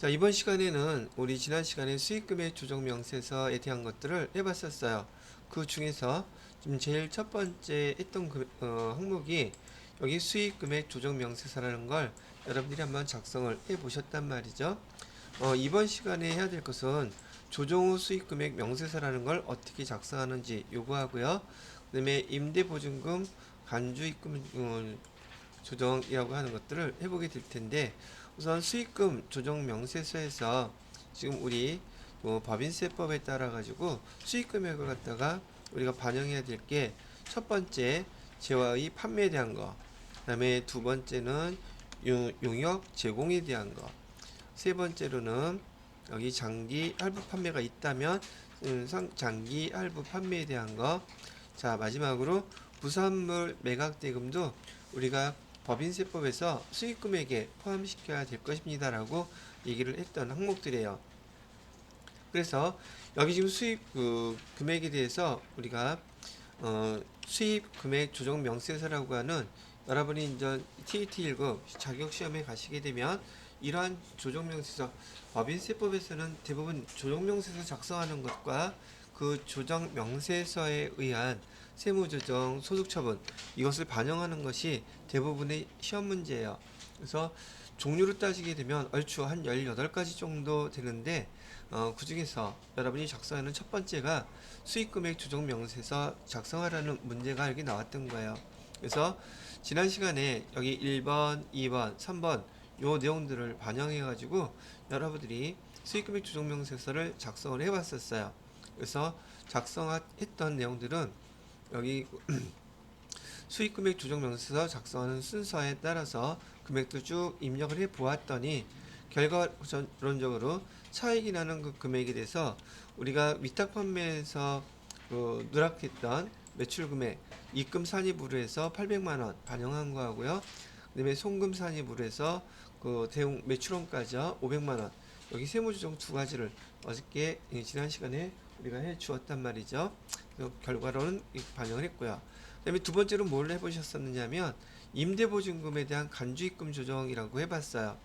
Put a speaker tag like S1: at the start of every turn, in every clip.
S1: 자, 이번 시간에는 우리 지난 시간에 수익금액 조정 명세서에 대한 것들을 해봤었어요. 그 중에서 좀 제일 첫 번째 했던 그, 어, 항목이 여기 수익금액 조정 명세서라는 걸 여러분들이 한번 작성을 해 보셨단 말이죠. 어, 이번 시간에 해야 될 것은 조정 후 수익금액 명세서라는 걸 어떻게 작성하는지 요구하고요. 그 다음에 임대보증금 간주입금 어, 조정이라고 하는 것들을 해보게 될 텐데 우선 수익금 조정 명세서에서 지금 우리 뭐 법인세법에 따라 가지고 수익 금액을 갖다가 우리가 반영해야 될 게 첫 번째 재화의 판매에 대한 거, 그다음에 두 번째는 용- 용역 제공에 대한 거, 세 번째로는 여기 장기 할부 판매가 있다면 음, 상- 장기 할부 판매에 대한 거, 자 마지막으로 부산물 매각 대금도 우리가 법인세법에서 수익 금액에 포함시켜야 될 것입니다 라고 얘기를 했던 항목들이에요. 그래서 여기 지금 수입 그 금액에 대해서 우리가 어, 수입 금액 조정 명세서라고 하는 여러분이 이제 TET 1급 자격 시험에 가시게 되면 이러한 조정 명세서 법인세법에서는 대부분 조정 명세서 작성하는 것과 그 조정 명세서에 의한 세무조정 소득처분 이것을 반영하는 것이 대부분의 시험 문제예요. 그래서 종류로 따지게 되면 얼추 한 18가지 정도 되는데 어, 그 중에서 여러분이 작성하는 첫 번째가 수익금액 조정 명세서 작성하라는 문제가 여기 나왔던 거예요. 그래서 지난 시간에 여기 1번, 2번, 3번 요 내용들을 반영해 가지고 여러분들이 수익금액 조정 명세서를 작성을 해 봤었어요. 그래서 작성했던 내용들은 여기 수익금액 조정 명세서 작성하는 순서에 따라서 금액도 쭉 입력을 해 보았더니 결과론적으로 차익이 나는 그 금액에 대해서 우리가 위탁 판매에서 그 누락했던 매출 금액 입금 산입으로 해서 800만 원 반영한 거하고요. 그다음에 송금 산입으로 해서 그 대웅 매출원까지요 500만 원 여기 세무조정 두 가지를 어저께 이 지난 시간에 우리가 해 주었단 말이죠. 그 결과로는 이 반영을 했고요. 그다음에 두 번째로 뭘 해보셨었느냐면 임대보증금에 대한 간주입금 조정이라고 해봤어요.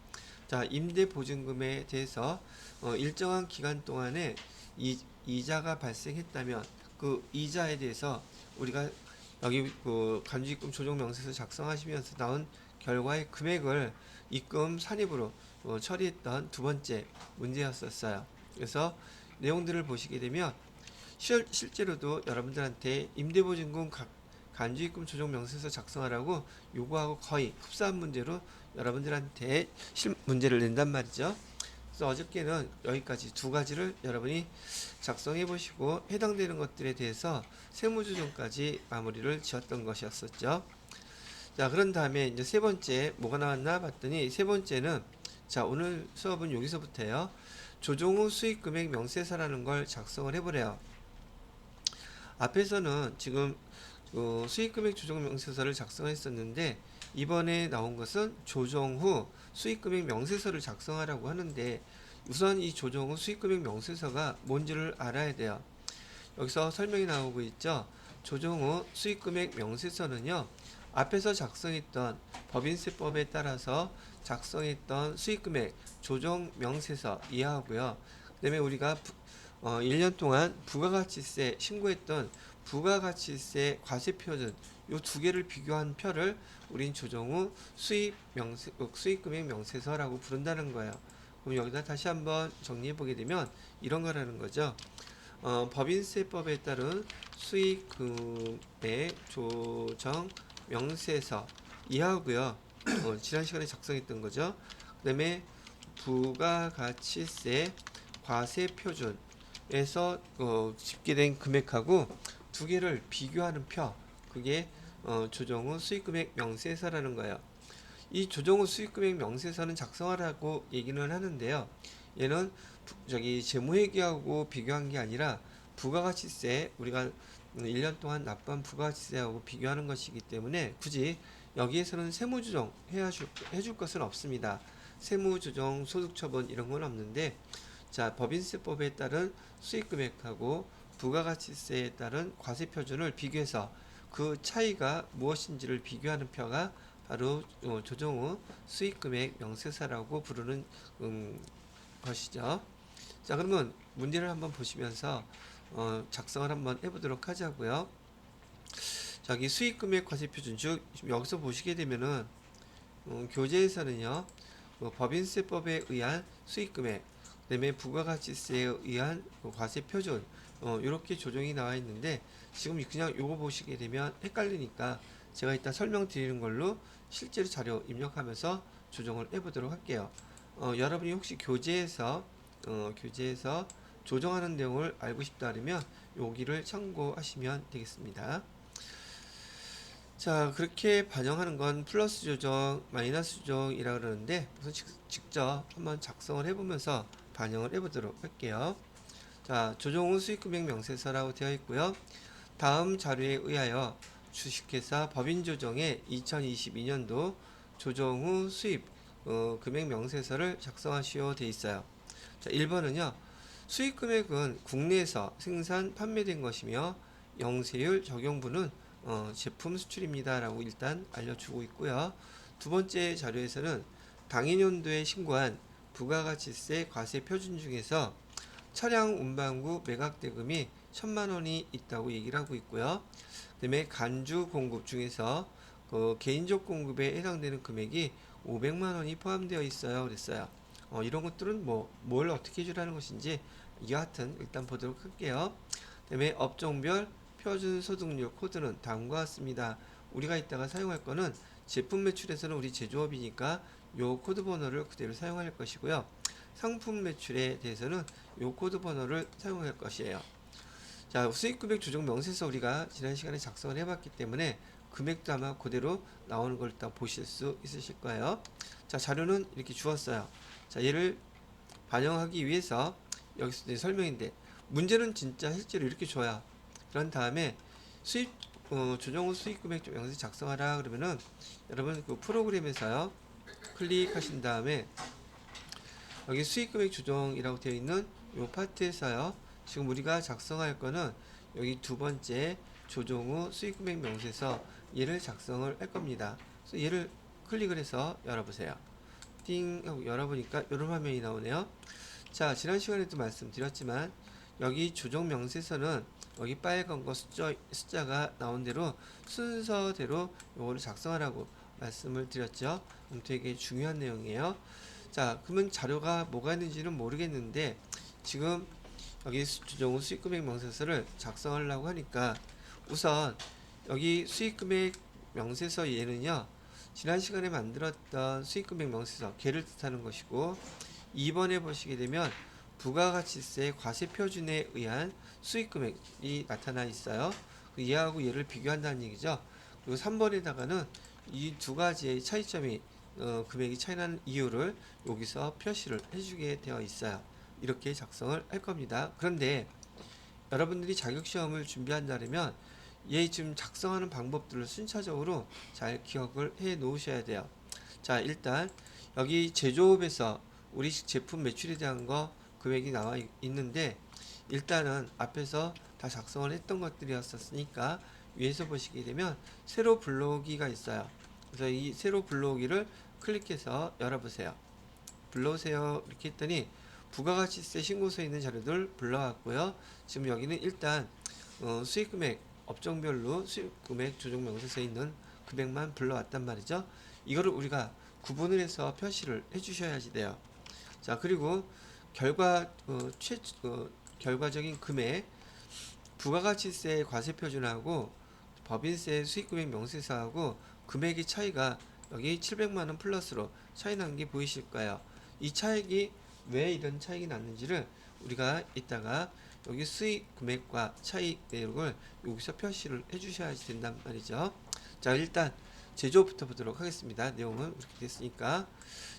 S1: 자, 임대보증금에 대해서 어, 일정한 기간 동안에 이, 이자가 발생했다면 그 이자에 대해서 우리가 여기 그 간주입금 조정 명세서 작성하시면서 나온 결과의 금액을 입금 산입으로 어, 처리했던 두 번째 문제였었어요. 그래서 내용들을 보시게 되면 실, 실제로도 여러분들한테 임대보증금 각 간주입금 조정 명세서 작성하라고 요구하고 거의 흡사한 문제로 여러분들한테 실 문제를 낸단 말이죠. 그래서 어저께는 여기까지 두 가지를 여러분이 작성해 보시고 해당되는 것들에 대해서 세무조정까지 마무리를 지었던 것이었었죠. 자, 그런 다음에 이제 세 번째 뭐가 나왔나 봤더니 세 번째는 자, 오늘 수업은 여기서부터예요. 조정 후 수익 금액 명세서라는 걸 작성을 해 보래요. 앞에서는 지금 그 수익금액 조정 명세서를 작성했었는데 이번에 나온 것은 조정 후 수익금액 명세서를 작성하라고 하는데 우선 이 조정 후 수익금액 명세서가 뭔지를 알아야 돼요. 여기서 설명이 나오고 있죠. 조정 후 수익금액 명세서는요. 앞에서 작성했던 법인세법에 따라서 작성했던 수익금액 조정 명세서 이해하고요. 그 다음에 우리가 부, 어, 1년 동안 부가가치세 신고했던 부가가치세 과세표준 요 두 개를 비교한 표를 우린 조정 후 수익 명세 어, 수익금액 명세서라고 부른다는 거예요. 그럼 여기다 다시 한번 정리해 보게 되면 이런 거라는 거죠. 어, 법인세법에 따른 수익금액 조정 명세서 이하고요. 어, 지난 시간에 작성했던 거죠. 그 다음에 부가가치세 과세 표준에서 어, 집계된 금액하고 두 개를 비교하는 표 그게 어, 조정 후 수익금액 명세서라는 거예요. 이 조정 후 수익금액 명세서는 작성하라고 얘기는 하는데요. 얘는 부- 저기 재무회계하고 비교한 게 아니라 부가가치세 우리가 1년 동안 납부한 부가가치세하고 비교하는 것이기 때문에 굳이 여기에서는 세무조정 해줄, 것은 없습니다. 세무조정, 소득처분 이런 건 없는데 자 법인세법에 따른 수익금액하고 부가가치세에 따른 과세표준을 비교해서 그 차이가 무엇인지를 비교하는 표가 바로 어, 조정 후 수익금액 명세서라고 부르는 음, 것이죠. 자, 그러면 문제를 한번 보시면서 어, 작성을 한번 해보도록 하자고요. 자, 여기 수익 금액 과세 표준 즉 여기서 보시게 되면은 음, 교재에서는요 뭐 법인세법에 의한 수익 금액 그다음에 부가가치세에 의한 그 과세 표준 어, 이렇게 조정이 나와 있는데 지금 그냥 요거 보시게 되면 헷갈리니까 제가 이따 설명드리는 걸로 실제로 자료 입력하면서 조정을 해보도록 할게요. 어, 여러분이 혹시 교재에서 어, 교재에서 조정하는 내용을 알고 싶다 하면 여기를 참고하시면 되겠습니다. 자, 그렇게 반영하는 건 플러스 조정, 마이너스 조정이라 그러는데 우선 직- 직접 한번 작성을 해보면서 반영을 해보도록 할게요. 자, 조정 후 수익금액 명세서라고 되어 있고요. 다음 자료에 의하여 주식회사 법인 조정의 2022년도 조정 후 수입 어, 금액 명세서를 작성하시오 돼 있어요. 자, 1번은요. 수익 금액은 국내에서 생산 판매된 것이며 영세율 적용분은 어, 제품 수출입니다라고 일단 알려주고 있고요. 두 번째 자료에서는 당해년도에 신고한 부가가치세 과세 표준 중에서 차량 운반구 매각 대금이 천만 원이 있다고 얘기를 하고 있고요. 그다음에 간주 공급 중에서 그 개인적 공급에 해당되는 금액이 500만 원이 포함되어 있어요. 그랬어요. 어, 이런 것들은 뭐 뭘 어떻게 해주라는 것인지 같은 일단 보도록 할게요. 그다음에 업종별 표준 소득률 코드는 다음과 같습니다. 우리가 이따가 사용할 거는 제품 매출에서는 우리 제조업이니까 요 코드 번호를 그대로 사용할 것이고요. 상품 매출에 대해서는 요 코드 번호를 사용할 것이에요. 자, 수익 금액 조정 명세서 우리가 지난 시간에 작성을 해봤기 때문에 금액도 아마 그대로 나오는 걸 일단 보실 수 있으실 거예요. 자, 자료는 이렇게 주었어요. 자, 얘를 반영하기 위해서 여기서 이제 설명인데 문제는 진짜 실제로 이렇게 줘야 그런 다음에 수입 어, 조정 후 수익 금액 좀 영세 작성하라 그러면은 여러분 그 프로그램에서요 클릭하신 다음에 여기 수익 금액 조정이라고 되어 있는 요 파트에서요 지금 우리가 작성할 거는 여기 두 번째 조정 후 수익 금액 명세서 얘를 작성을 할 겁니다. 그래서 얘를 클릭을 해서 열어보세요. 띵 하고 열어보니까 이런 화면이 나오네요. 자 지난 시간에도 말씀드렸지만 여기 조정 명세서는 여기 빨간 거 숫자, 숫자가 나온 대로 순서대로 요거를 작성하라고 말씀을 드렸죠. 음, 되게 중요한 내용이에요. 자, 그러면 자료가 뭐가 있는지는 모르겠는데 지금 여기 수- 조정 후 수익금액 명세서를 작성하려고 하니까 우선 여기 수익금액 명세서 얘는요. 지난 시간에 만들었던 수익금액 명세서 걔를 뜻하는 것이고 2번에 보시게 되면 부가가치세 과세 표준에 의한 수익 금액이 나타나 있어요. 그 얘하고 얘를 비교한다는 얘기죠. 그리고 3번에다가는 이 두 가지의 차이점이 어, 금액이 차이나는 이유를 여기서 표시를 해주게 되어 있어요. 이렇게 작성을 할 겁니다. 그런데 여러분들이 자격시험을 준비한다면 얘 지금 작성하는 방법들을 순차적으로 잘 기억을 해 놓으셔야 돼요. 자, 일단 여기 제조업에서 우리 제품 매출에 대한 거 금액이 나와 있- 있는데 일단은 앞에서 다 작성을 했던 것들이었었으니까 위에서 보시게 되면 세로 불러오기가 있어요. 그래서 이 세로 불러오기를 클릭해서 열어보세요. 불러오세요. 이렇게 했더니 부가가치세 신고서에 있는 자료들 불러왔고요. 지금 여기는 일단 어, 수익금액 업종별로 수익금액 조정 명세서에 있는 금액만 불러왔단 말이죠. 이거를 우리가 구분을 해서 표시를 해주셔야지 돼요. 자 그리고 결과 어, 최 어, 결과적인 금액 부가가치세 과세 표준하고 법인세 수익금액 명세서하고 금액의 차이가 여기 700만 원 플러스로 차이 난 게 보이실 거예요. 이 차익이 왜 이런 차익이 났는지를 우리가 이따가 여기 수익 금액과 차익 내역을 여기서 표시를 해주셔야 된단 말이죠. 자 일단 제조업부터 보도록 하겠습니다. 내용은 이렇게 됐으니까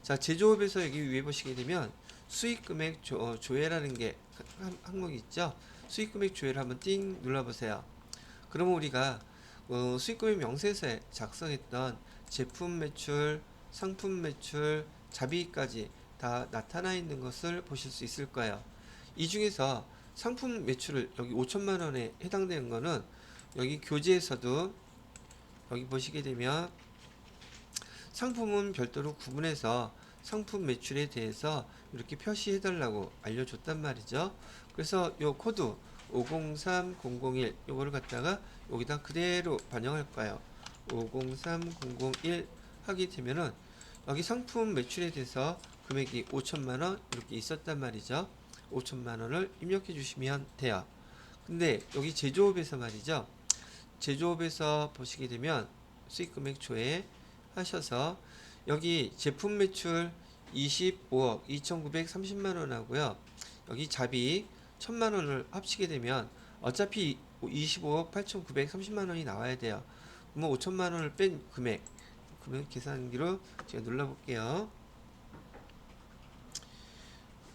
S1: 자 제조업에서 여기 위에 보시게 되면 수익 금액 조, 어, 조회라는 게 한- 항목이 있죠. 수익 금액 조회를 한번 띵 눌러보세요. 그러면 우리가 어, 수익 금액 명세서에 작성했던 제품 매출, 상품 매출, 자비까지 다 나타나 있는 것을 보실 수 있을 거예요. 이 중에서 상품 매출을 여기 5천만 원에 해당되는 거는 여기 교재에서도 여기 보시게 되면 상품은 별도로 구분해서 상품 매출에 대해서 이렇게 표시해 달라고 알려줬단 말이죠. 그래서 요 코드 503001 요거를 갖다가 여기다 그대로 반영할 거예요. 503001 하게 되면은 여기 상품 매출에 대해서 금액이 5천만 원 이렇게 있었단 말이죠. 5천만 원을 입력해 주시면 돼요. 근데 여기 제조업에서 말이죠. 제조업에서 보시게 되면 수익 금액 조회 하셔서 여기 제품 매출 25억 2,930만 원 하고요. 여기 잡이 1,000만 원을 합치게 되면 어차피 25억 8,930만 원이 나와야 돼요. 그러면 5천만 원을 뺀 금액 금액 계산기로 제가 눌러볼게요.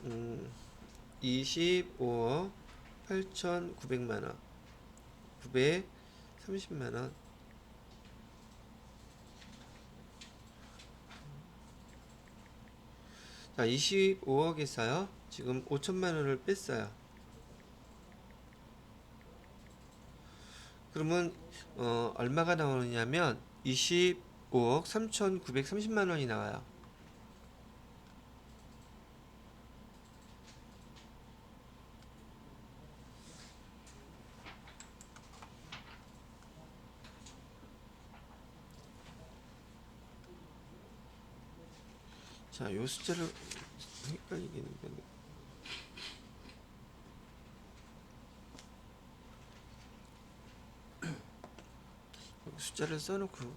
S1: 음, 25억 8,900만 원, 930만 원. 자, 25억에서요. 지금 5천만 원을 뺐어요. 그러면 어, 얼마가 나오느냐면 25억 3,930만 원이 나와요. 자, 요 숫자를 헷갈리겠는데. 여기 숫자를 써놓고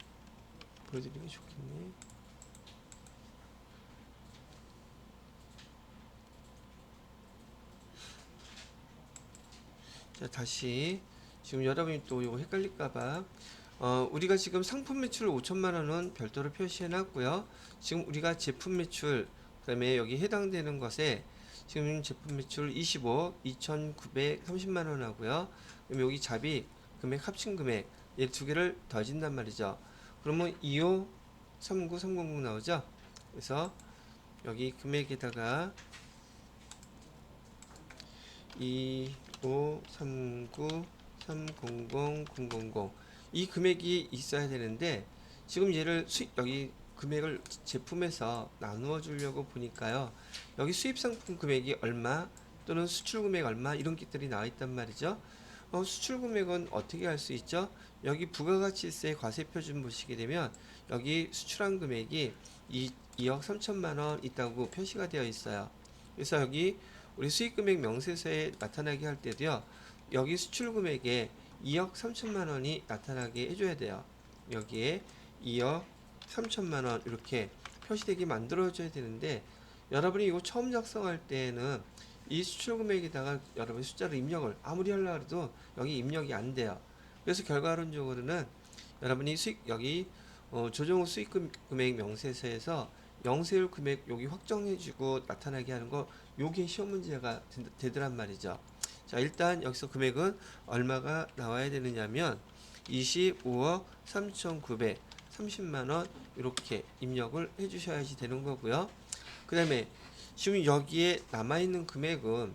S1: 보여드리는 게 좋겠네. 자, 다시 지금 여러분이 또 이거 헷갈릴까봐 어, 우리가 지금 상품 매출 5천만 원은 별도로 표시해 놨고요. 지금 우리가 제품 매출 그다음에 여기 해당되는 것에 지금 제품 매출 25억 2,930만 원 하고요. 그럼 여기 잡이 금액 합친 금액 이두 개를 더진단 말이죠. 그러면 25 39 300 나오죠. 그래서 여기 금액에다가 25 39 300 000 이 금액이 있어야 되는데 지금 얘를 수익 여기 금액을 제품에서 나누어 주려고 보니까요. 여기 수입 상품 금액이 얼마 또는 수출 금액 얼마 이런 것들이 나와 있단 말이죠. 어, 수출 금액은 어떻게 할 수 있죠? 여기 부가가치세 과세 표준 보시게 되면 여기 수출한 금액이 2, 2억 3천만 원 있다고 표시가 되어 있어요. 그래서 여기 우리 수익 금액 명세서에 나타나게 할 때도요. 여기 수출 금액에 2억 3천만 원이 나타나게 해줘야 돼요. 여기에 2억 3천만 원 이렇게 표시되게 만들어줘야 되는데 여러분이 이거 처음 작성할 때는 이 수출 금액에다가 여러분 숫자를 입력을 아무리 하려고 해도 여기 입력이 안 돼요. 그래서 결과론적으로는 여러분이 수익 여기 어, 조정 후 수익 금- 금액 명세서에서 영세율 금액 여기 확정해주고 나타나게 하는 거 요게 시험 문제가 되- 되더란 말이죠. 자 일단 여기서 금액은 얼마가 나와야 되느냐면 25억 3,930만 원 이렇게 입력을 해 주셔야지 되는 거고요. 그 다음에 지금 여기에 남아 있는 금액은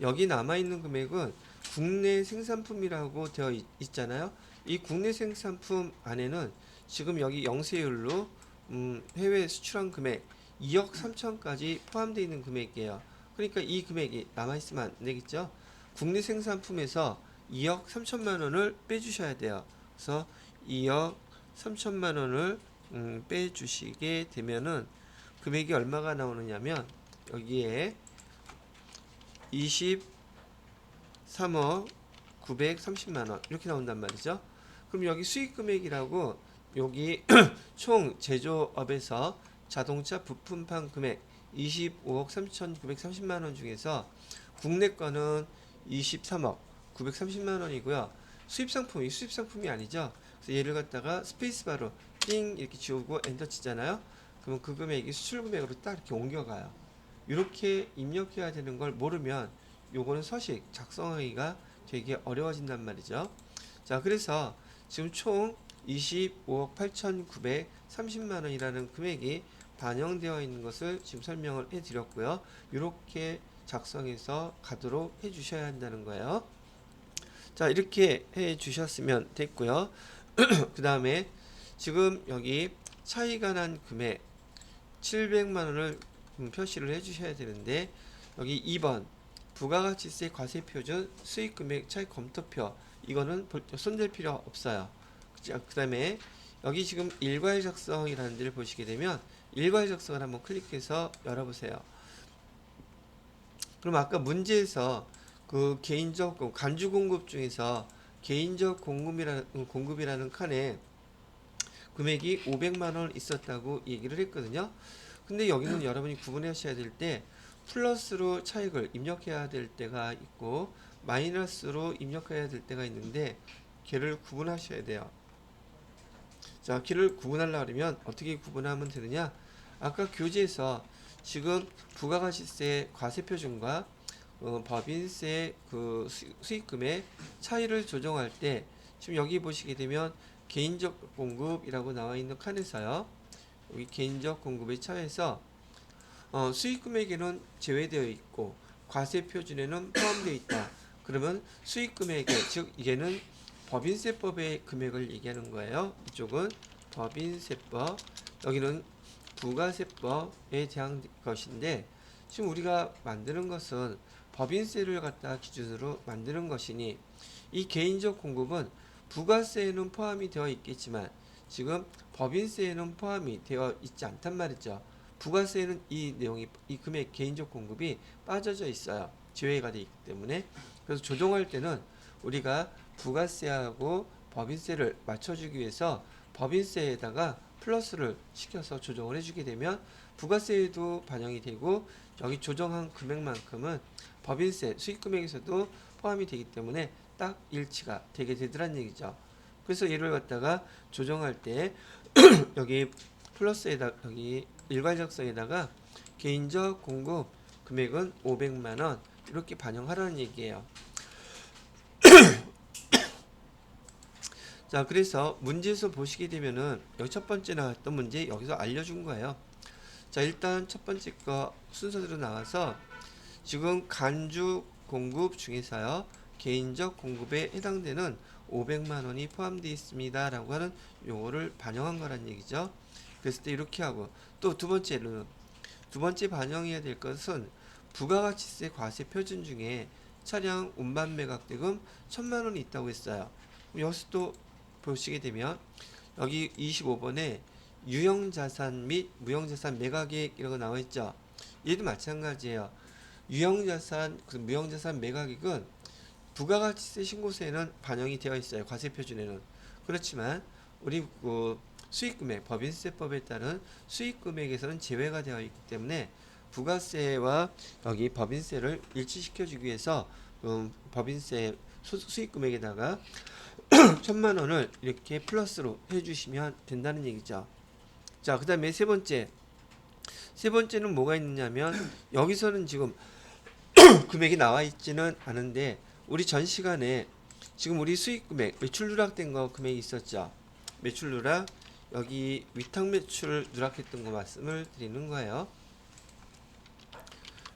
S1: 여기 남아 있는 금액은 국내 생산품이라고 되어 있, 있잖아요. 이 국내 생산품 안에는 지금 여기 영세율로 음, 해외 수출한 금액 2억 3천까지 포함되어 있는 금액이에요. 그러니까 이 금액이 남아있으면 안 되겠죠. 국내 생산품에서 2억 3천만 원을 빼주셔야 돼요. 그래서 2억 3천만 원을 음, 빼주시게 되면은 금액이 얼마가 나오느냐면 여기에 23억 930만 원 이렇게 나온단 말이죠. 그럼 여기 수익 금액이라고 여기 총 제조업에서 자동차 부품판 금액 25억 3,930만 원 중에서 국내 거는 23억 930만 원이고요. 수입 상품이 수입 상품이 아니죠. 그래서 얘를 갖다가 스페이스바로 띵 이렇게 지우고 엔터 치잖아요. 그러면 그 금액이 수출 금액으로 딱 이렇게 옮겨가요. 이렇게 입력해야 되는 걸 모르면 요거는 서식 작성하기가 되게 어려워진단 말이죠. 자, 그래서 지금 총 25억 8,930만 원이라는 금액이 반영되어 있는 것을 지금 설명을 해 드렸고요. 이렇게 작성해서 가도록 해 주셔야 한다는 거예요. 자, 이렇게 해 주셨으면 됐고요. 그 다음에 지금 여기 차이가 난 금액 700만 원을 음, 표시를 해 주셔야 되는데 여기 2번 부가가치세 과세 표준 수익 금액 차익 검토표 이거는 볼- 손댈 필요 없어요. 그 다음에 여기 지금 일괄 작성이라는 데를 보시게 되면 일괄 작성을 한번 클릭해서 열어보세요. 그럼 아까 문제에서 그 개인적 공- 간주 공급 중에서 개인적 공급이라는 공급이라는 칸에 금액이 500만 원 있었다고 얘기를 했거든요. 근데 여기는 여러분이 구분하셔야 될 때 플러스로 차익을 입력해야 될 때가 있고 마이너스로 입력해야 될 때가 있는데 걔를 구분하셔야 돼요. 자, 걔를 구분하려고 하면 어떻게 구분하면 되느냐? 아까 교재에서 지금 부가가치세 과세 표준과 어, 법인세 그 수- 수익금의 차이를 조정할 때 지금 여기 보시게 되면 개인적 공급이라고 나와 있는 칸에서요. 여기 개인적 공급의 차에서 어, 수익 금액에는 제외되어 있고 과세 표준에는 포함되어 있다. 그러면 수익 금액에 즉 이게는 법인세법의 금액을 얘기하는 거예요. 이쪽은 법인세법, 여기는 부가세법에 대한 것인데 지금 우리가 만드는 것은 법인세를 갖다 기준으로 만드는 것이니 이 개인적 공급은 부가세에는 포함이 되어 있겠지만 지금 법인세에는 포함이 되어 있지 않단 말이죠. 부가세에는 이 내용이 이 금액 개인적 공급이 빠져져 있어요. 제외가 되어 있기 때문에 그래서 조정할 때는 우리가 부가세하고 법인세를 맞춰주기 위해서 법인세에다가 플러스를 시켜서 조정을 해주게 되면 부가세에도 반영이 되고 여기 조정한 금액만큼은 법인세 수익 금액에서도 포함이 되기 때문에 딱 일치가 되게 되더란 얘기죠. 그래서 얘를 갖다가 조정할 때 여기 플러스에다 여기 일괄적성에다가 개인적 공급 금액은 500만 원 이렇게 반영하라는 얘기예요. 자, 그래서 문제에서 보시게 되면은 여기 첫 번째 나왔던 문제 여기서 알려준 거예요. 자, 일단 첫 번째 거 순서대로 나와서 지금 간주 공급 중에서요 개인적 공급에 해당되는 500만 원이 포함되어 있습니다 라고 하는 용어를 반영한 거란 얘기죠. 그랬을 때 이렇게 하고 또 두 번째로는 두 번째 반영해야 될 것은 부가가치세 과세 표준 중에 차량 운반 매각 대금 1000만 원이 있다고 했어요. 여기서 또 보시게 되면 여기 25번에 유형자산 및 무형자산 매각액이라고 나와 있죠. 얘도 마찬가지예요. 유형자산, 그 무형자산 매각액은 부가가치세 신고세에는 반영이 되어 있어요. 과세 표준에는. 그렇지만 우리 그 수익금액, 법인세법에 따른 수익금액에서는 제외가 되어 있기 때문에 부가세와 여기 법인세를 일치시켜주기 위해서 음, 법인세 수, 수익금액에다가 천만 원을 이렇게 플러스로 해주시면 된다는 얘기죠. 자, 그 다음에 세 번째. 세 번째는 뭐가 있느냐면 여기서는 지금 금액이 나와 있지는 않은데 우리 전 시간에 지금 우리 수익 금액 매출 누락된 거 금액이 있었죠. 매출 누락 여기 위탁 매출 누락했던 거 말씀을 드리는 거예요.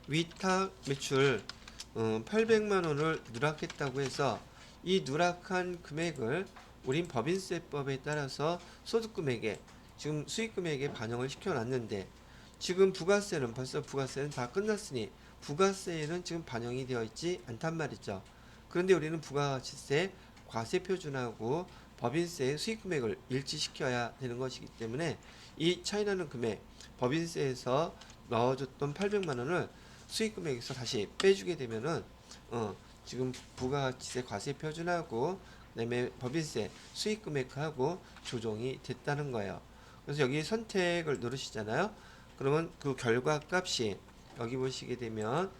S1: 위탁 매출 어, 800만 원을 누락했다고 해서 이 누락한 금액을 우린 법인세법에 따라서 소득금액에 지금 수익금액에 반영을 시켜놨는데 지금 부가세는 벌써 부가세는 다 끝났으니 부가세에는 지금 반영이 되어 있지 않단 말이죠. 그런데 우리는 부가가치세 과세 표준하고 법인세의 수익금액을 일치시켜야 되는 것이기 때문에 이 차이나는 금액 법인세에서 넣어줬던 800만 원을 수익금액에서 다시 빼주게 되면은 어 지금 부가가치세 과세 표준하고 그다음에 법인세 수익 금액하고 조정이 됐다는 거예요. 그래서 여기 선택을 누르시잖아요. 그러면 그 결과 값이 여기 보시게 되면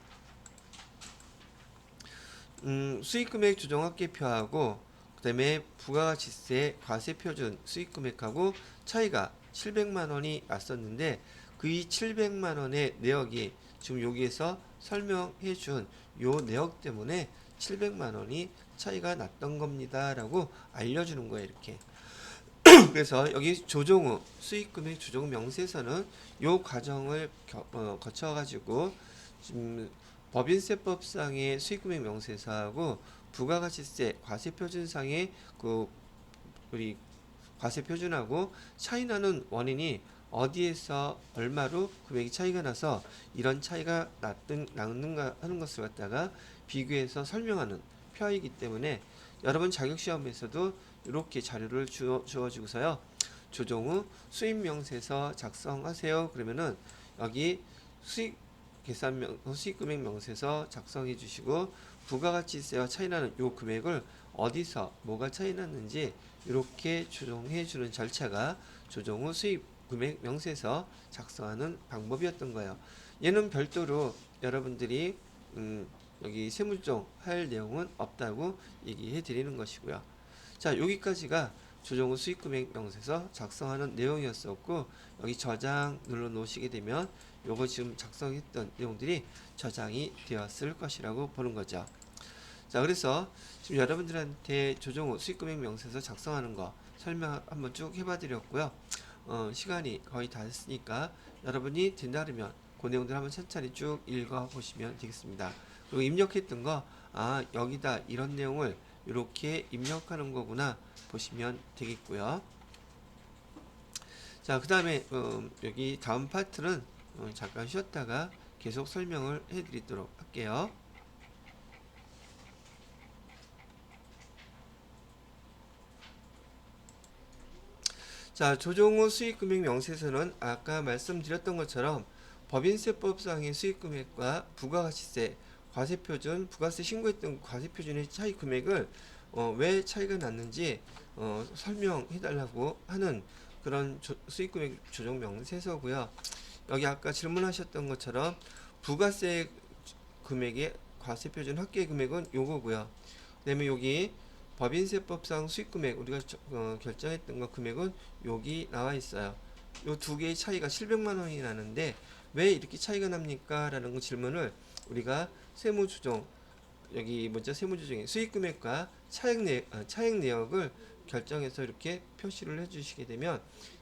S1: 음, 수익 금액 조정 합계표하고 그다음에 부가가치세 과세 표준 수익 금액하고 차이가 700만 원이 났었는데 그 이 700만 원의 내역이 지금 여기에서 설명해 준 요 내역 때문에 700만 원이 차이가 났던 겁니다 라고 알려주는 거예요 이렇게. 그래서 여기 조정 후 수익금액 조정 명세서는 요 과정을 겨- 어, 거쳐가지고 지금 법인세법상의 수익금액 명세서하고 부가가치세 과세표준상의 그 우리 과세표준하고 차이 나는 원인이 어디에서 얼마로 금액이 차이가 나서 이런 차이가 났든 나는가 하는 것을 갖다가 비교해서 설명하는 표이기 때문에 여러분 자격 시험에서도 이렇게 자료를 주어, 주어주고서요. 조정 후 수입 명세서 작성하세요. 그러면은 여기 수익 계산 명 수익 금액 명세서 작성해 주시고 부가가치세와 차이 나는 요 금액을 어디서 뭐가 차이 났는지 이렇게 조정해 주는 절차가 조정 후 수입 금액 명세서 작성하는 방법이었던 거예요. 얘는 별도로 여러분들이 음, 여기 세무조정 할 내용은 없다고 얘기해 드리는 것이고요. 자, 여기까지가 조정 후 수익 금액 명세서 작성하는 내용이었었고 여기 저장 눌러 놓으시게 되면 요거 지금 작성했던 내용들이 저장이 되었을 것이라고 보는 거죠. 자, 그래서 지금 여러분들한테 조정 후 수익 금액 명세서 작성하는 거 설명 한번 쭉 해봐 드렸고요. 어, 시간이 거의 다 됐으니까 여러분이 된다면 그 내용들 한번 천천히 쭉 읽어 보시면 되겠습니다. 그리고 입력했던 거, 아, 여기다 이런 내용을 이렇게 입력하는 거구나 보시면 되겠고요. 자, 그 다음에 음, 여기 다음 파트는 음, 잠깐 쉬었다가 계속 설명을 해드리도록 할게요. 자, 조정후 수익금액 명세서는 아까 말씀드렸던 것처럼 법인세법상의 수익금액과 부가가치세, 과세표준, 부가세 신고했던 과세표준의 차이 금액을 어, 왜 차이가 났는지 어, 설명해달라고 하는 그런 조, 수익금액 조정 명세서고요. 여기 아까 질문하셨던 것처럼 부가세 금액의 과세표준 합계 금액은 요거고요. 그다음에 여기 법인세법상 수익금액 우리가 저- 어, 결정했던 거 금액은 여기 나와 있어요. 요 두 개의 차이가 700만 원이 나는데 왜 이렇게 차이가 납니까? 라는 그 질문을 우리가 세무조정 여기 먼저 세무조정의 수익금액과 차액 내 아, 차액 내역을 결정해서 이렇게 표시를 해주시게 되면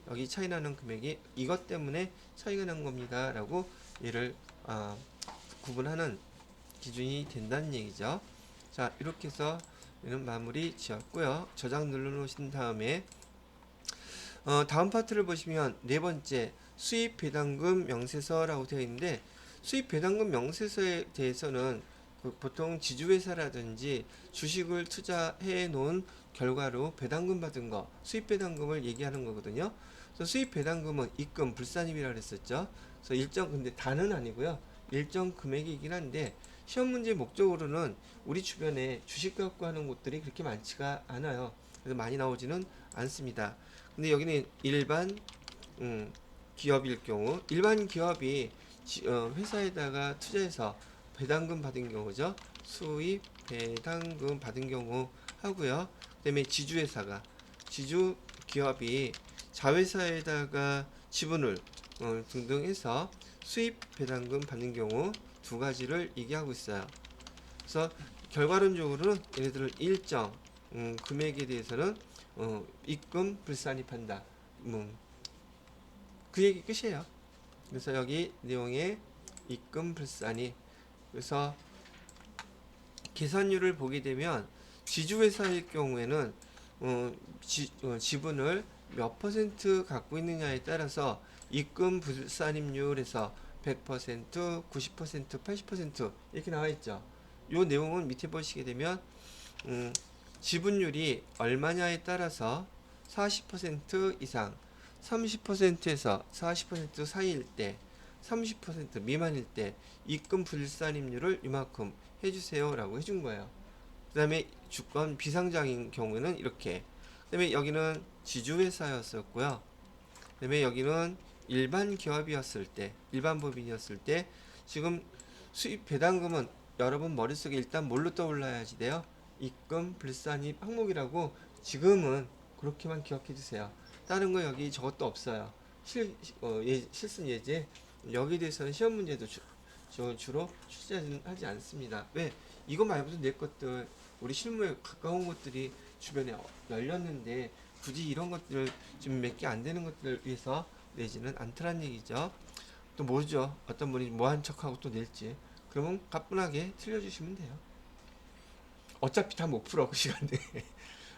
S1: 여기 차이 나는 금액이 이것 때문에 차이가 난 겁니다 라고 얘를 아, 구분하는 기준이 된다는 얘기죠. 자 이렇게 해서 얘는 마무리 지었고요. 저장 눌러 놓으신 다음에 어, 다음 파트를 보시면 네 번째 수입 배당금 명세서라고 되어 있는데 수입 배당금 명세서에 대해서는 그 보통 지주회사라든지 주식을 투자해 놓은 결과로 배당금 받은 거 수입 배당금을 얘기하는 거거든요. 그래서 수입 배당금은 입금 불산입이라고 그랬었죠. 그래서 일정 근데 다는 아니고요. 일정 금액이긴 한데 시험 문제 목적으로는 우리 주변에 주식 갖고 하는 곳들이 그렇게 많지가 않아요. 그래서 많이 나오지는 않습니다. 근데 여기는 일반 음, 기업일 경우 일반 기업이 지- 어, 회사에다가 투자해서 배당금 받은 경우죠. 수입 배당금 받은 경우 하고요. 그다음에 지주회사가 지주 기업이 자회사에다가 지분을 어, 등등 해서 수입 배당금 받는 경우 두 가지를 얘기하고 있어요. 그래서 결과론적으로는 얘네들을 일정 음, 금액에 대해서는 어, 입금 불산입한다. 음, 그 얘기 끝이에요. 그래서 여기 내용에 입금 불산입 그래서 계산율을 보게 되면 지주회사일 경우에는 어, 지, 어, 지분을 몇 퍼센트 갖고 있느냐에 따라서 입금 불산입률에서 100%, 90%, 80% 이렇게 나와 있죠. 요 내용은 밑에 보시게 되면 음, 지분율이 얼마냐에 따라서 40% 이상, 30%에서 40% 사이일 때, 30% 미만일 때 입금 불산입률을 이만큼 해주세요라고 해준 거예요. 그 다음에 주권 비상장인 경우에는 이렇게. 그 다음에 여기는 지주회사였었고요. 그 다음에 여기는 일반 기업이었을 때, 일반 법인이었을 때 지금 수입 배당금은 여러분 머릿속에 일단 뭘로 떠올라야지 돼요? 입금 불산입 항목이라고 지금은 그렇게만 기억해 주세요. 다른 거 여기 저것도 없어요. 실, 어, 예, 실습 예제 여기에 대해서는 시험 문제도 주, 저 주로 출제하지 않습니다. 왜? 이거 말고도 내 것들 우리 실무에 가까운 것들이 주변에 어- 열렸는데 굳이 이런 것들 좀몇개 안 되는 것들 위해서 내지는 않더란 얘기죠. 또 모르죠. 어떤 분이 뭐한 척하고 또 낼지. 그러면 가뿐하게 틀려주시면 돼요. 어차피 다 못 풀어 그 시간에.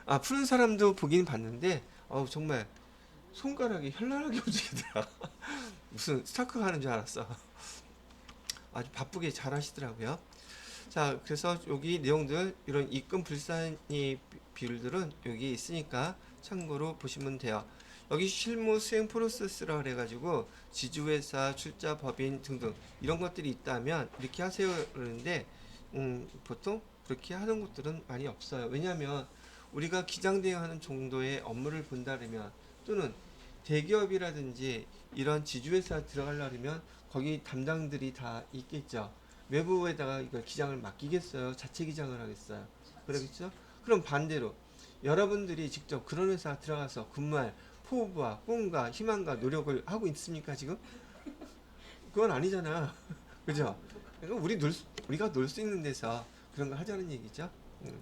S1: 아 푸는 사람도 보긴 봤는데 어우 정말 손가락이 현란하게 움직이더라. 무슨 스타크 하는 줄 알았어. 아주 바쁘게 잘 하시더라고요. 자, 그래서 여기 내용들 이런 입금 불산이 비- 비율들은 여기 있으니까 참고로 보시면 돼요. 여기 실무 수행 프로세스라 그래가지고 지주회사, 출자 법인 등등 이런 것들이 있다면 이렇게 하세요 그러는데 음, 보통 그렇게 하는 곳들은 많이 없어요. 왜냐하면 우리가 기장 대행하는 정도의 업무를 본다면 또는 대기업이라든지 이런 지주회사 들어가려면 거기 담당들이 다 있겠죠. 외부에다가 이걸 기장을 맡기겠어요? 자체 기장을 하겠어요? 그러겠죠? 그럼 반대로 여러분들이 직접 그런 회사 들어가서 근무할 포부와 꿈과 희망과 노력을 하고 있습니까 지금? 그건 아니잖아, 그죠? 그러니까 우리 놀 수- 우리가 놀 수 있는 데서 그런 걸 하자는 얘기죠. 음.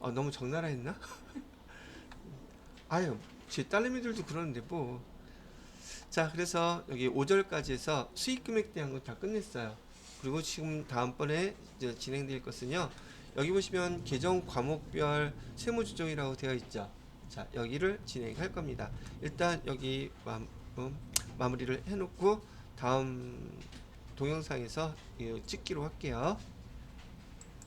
S1: 어, 너무 적나라 했나? 아유, 제 딸내미들도 그러는데 뭐. 자, 그래서 여기 5절까지 해서 수익 금액 대한 거 다 끝냈어요. 그리고 지금 다음번에 진행될 것은요. 여기 보시면 계정 과목별 세무 조정이라고 되어 있죠. 자, 여기를 진행할 겁니다. 일단 여기 마, 음, 마무리를 해놓고 다음 동영상에서 찍기로 할게요.